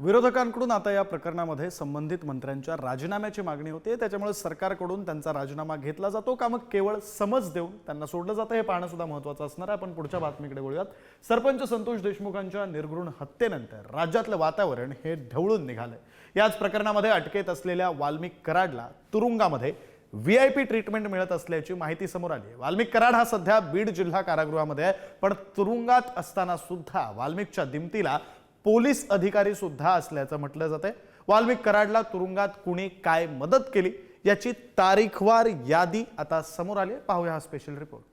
विरोधकांकडून आता या प्रकरणामध्ये संबंधित मंत्र्यांच्या राजीनाम्याची मागणी होते. त्याच्यामुळे सरकारकडून त्यांचा राजीनामा घेतला जातो का? मग केवळ समज देऊन त्यांना सोडलं जातं हे पाहणं सुद्धा महत्त्वाचं असणार आहे. आपण पुढच्या बातमीकडे बोलूयात. सरपंच संतोष देशमुखांच्या निर्घृण हत्येनंतर राज्यातलं वातावरण हे ढवळून निघालंय. याच प्रकरणामध्ये अटकेत असलेल्या वाल्मिक कराडला तुरुंगामध्ये व्ही आय पी ट्रीटमेंट मिळत असल्याची माहिती समोर आली आहे. वाल्मिक कराड हा सध्या बीड जिल्हा कारागृहामध्ये आहे. पण तुरुंगात असताना सुद्धा वाल्मिकच्या दिमतीला पोलीस अधिकारी सुद्धा असल्याचं म्हटलं जातंय. वाल्मिक कराडला तुरुंगात कुणी काय मदत केली याची तारीखवार यादी आता समोर आली पाहूया हा स्पेशल रिपोर्ट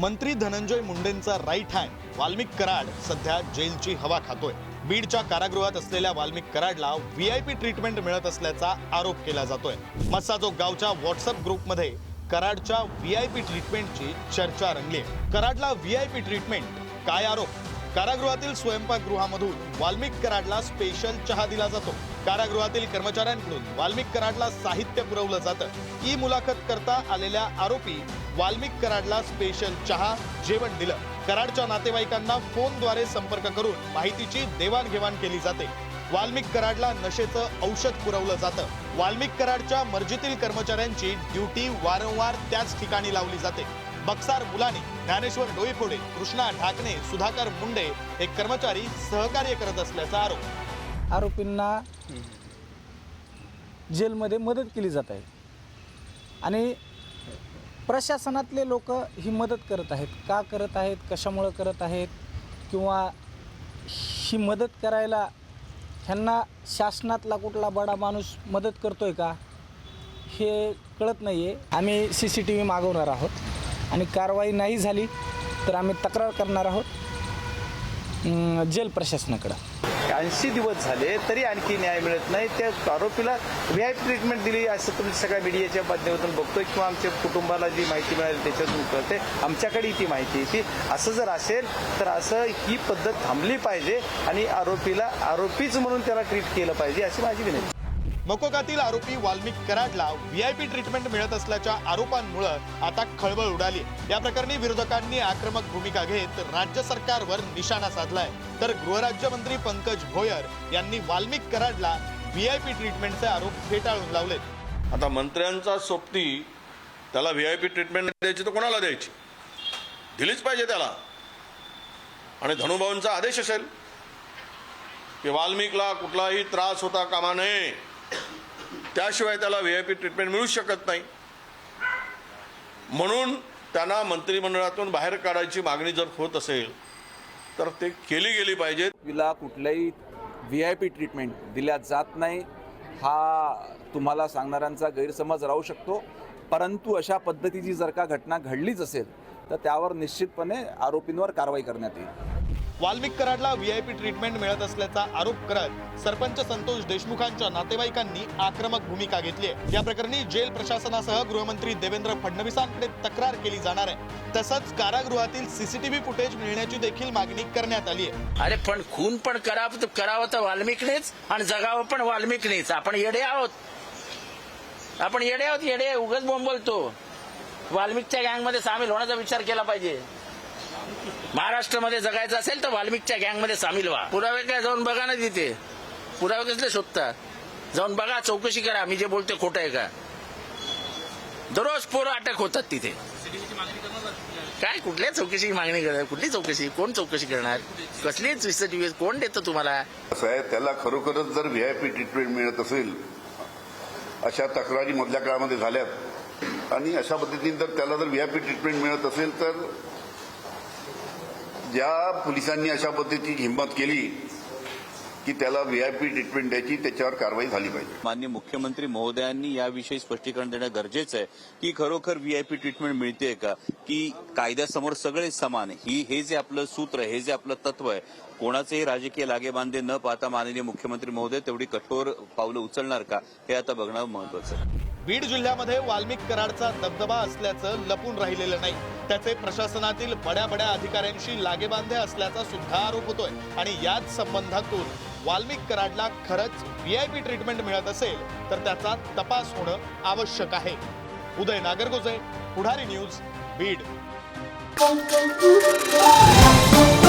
मंत्री धनंजय मुंडेंचा राईट हँड वाल्मिक कराड सध्या जेलची हवा खातोय. बीडच्या कारागृहात असलेल्या वाल्मिक कराडला व्ही आय पी ट्रीटमेंट मिळत असल्याचा आरोप केला जातोय. मस्साजोग गावच्या व्हॉट्सअप ग्रुपमध्ये कराडच्या व्ही आय पी ट्रीटमेंटची चर्चा रंगली. कराडला व्ही आय पी ट्रीटमेंट काय आरोप? कारागृहातील स्वयंपाकगृहामधून वाल्मिक कराडला स्पेशल चहा दिला जातो. कारागृहातील कर्मचाऱ्यांकडून वाल्मिक कराडला साहित्य पुरवलं जातं. ई मुलाखत करता आलेल्या आरोपी वाल्मिक कराडला स्पेशल चहा जेवण दिलं. कराडच्या नातेवाईकांना फोनद्वारे संपर्क करून माहितीची देवाणघेवाण केली जाते. वाल्मिक कराडला नशेचं औषध पुरवलं जातं. वाल्मिक कराडच्या मर्जीतील कर्मचाऱ्यांची ड्युटी वारंवार त्याच ठिकाणी लावली जाते. बक्सार मुलाने ज्ञानेश्वर डोईफोडे कृष्णा ढाकणे सुधाकर मुंडे हे कर्मचारी सहकार्य करत असल्याचा आरोप. आरोपींना जेलमध्ये मदत केली जात आहे. आणि प्रशासनातले लोक ही मदत करत आहेत. का करत आहेत? कशामुळं करत आहेत? किंवा ही मदत करायला ह्यांना शासनातला कुठला बडा माणूस मदत करतो आहे का हे कळत नाही आहे आम्ही सी सी टी व्ही मागवणार आहोत आणि कारवाई नाही झाली तर आम्ही तक्रार करणार आहोत जेल प्रशासनाकडं. ऐंशी दिवस झाले तरी आणखी न्याय मिळत नाही. त्या आरोपीला व्ही आय ट्रीटमेंट दिली असं तुम्ही सगळ्या मीडियाच्या माध्यमातून बघतोय किंवा आमच्या कुटुंबाला जी माहिती मिळाली त्याच्यातून कळते. आमच्याकडे ती माहिती येते असं जर असेल तर असं ही पद्धत थांबली पाहिजे आणि आरोपीला आरोपीच म्हणून त्याला ट्रीट केलं पाहिजे अशी माझी विनंती मकोकातील आरोपी वाल्मिक कराडला व्हीआयपी ट्रीटमेंट मिळत असल्याच्या आरोपांमुळे आता खळबळ उडाली या प्रकरणी विरोधकांनी आक्रमक भूमिका घेत राज्य सरकारवर निशाणा साधलाय. तर गृहराज्यमंत्री पंकज भोयर यांनी वाल्मिक कराडला व्हीआयपी ट्रीटमेंटचे आरोप फेटाळून लावले आता मंत्र्यांचा सोबती त्याला व्ही आय पी ट्रीटमेंट द्यायची तर कोणाला द्यायची? दिलीच पाहिजे त्याला. आणि धनुभाऊंचा आदेश असेल की वाल्मिकला कुठलाही त्रास होता कामा नये. त्याशिवाय त्याला व्ही आय पी ट्रीटमेंट मिळू शकत नाही. म्हणून त्यांना मंत्रिमंडळातून बाहेर काढायची मागणी जर होत असेल तर ते केली गेली पाहिजे. तिला कुठल्याही व्ही आय पी ट्रीटमेंट दिल्या जात नाही हा तुम्हाला सांगणाऱ्यांचा गैरसमज राहू शकतो. परंतु अशा पद्धतीची जर का घटना घडलीच असेल तर त्यावर निश्चितपणे आरोपींवर कारवाई करण्यात येईल. वाल्मिक कराडला पी ट्रीटमेंट मिळत असल्याचा आरोप करत सरपंच संतोष देशमुखांच्या नातेवाईकांनी आक्रमक भूमिका घेतली आहे. या प्रकरणी जेल प्रशासनासह गृहमंत्री देवेंद्र फडणवीसांकडे तक्रार केली जाणार आहे. तसंच कारागृहातील सीसीटीव्ही फुटेज मिळण्याची देखील मागणी करण्यात आली आहे. अरे पण खून पण करावं करावं तर वाल्मिकनेच आणि जगावं पण वाल्मिकनेच. आपण येडे आहोत. आपण येडे आहोत येडे. उगच बोंब बोलतो वाल्मिकच्या गँगमध्ये सामील होण्याचा विचार केला पाहिजे. महाराष्ट्रामध्ये जगायचं असेल तर वाल्मिकच्या गँगमध्ये सामील व्हा. पुरावे काय? जाऊन बघा ना तिथे. पुरावे कसले शोधता? जाऊन बघा चौकशी करा. मी जे बोलते खोटं आहे का? दररोज पोरं अटक होतात तिथे. काय? कुठल्या चौकशीची मागणी करणार? कुठली चौकशी? कोण चौकशी करणार? कसली सीसीटीव्ही कोण देतं तुम्हाला? असं आहे त्याला खरोखरच जर व्ही आय पी ट्रीटमेंट मिळत असेल अशा तक्रारी मधल्या काळामध्ये झाल्यात आणि अशा पद्धतीने जर त्याला जर व्ही आय पी ट्रीटमेंट मिळत असेल तर ज्या पोलिसांनी अशा पद्धतीची हिंमत केली की त्याला व्हीआयपी आय पी ट्रीटमेंट द्यायची त्याच्यावर कारवाई झाली पाहिजे. माननीय मुख्यमंत्री महोदयांनी याविषयी स्पष्टीकरण देणं गरजेचं आहे की खरोखर व्हीआयपी ट्रीटमेंट मिळते का? की कायद्यासमोर सगळे समान ही हे जे आपलं सूत्र हे जे आपलं तत्व आहे कोणाचेही राजकीय लागेबांधे न पाहता माननीय मुख्यमंत्री महोदय तेवढी कठोर पावलं उचलणार का? हे आता बघणं महत्वाचं आहे. बीड जिल्ह्यामध्ये वाल्मिक कराडचा दबदबा असल्याचं लपून राहिलेलं नाही. त्याचे प्रशासनातील बड्या बड्या अधिकाऱ्यांशी लागेबांधे असल्याचा सुद्धा आरोप होतोय. आणि याच संबंधातून वाल्मिक कराडला खरंच व्ही आय पी ट्रीटमेंट मिळत असेल तर त्याचा तपास होणं आवश्यक आहे. Uday Nagargoje Pudhari news Beed. Thank you.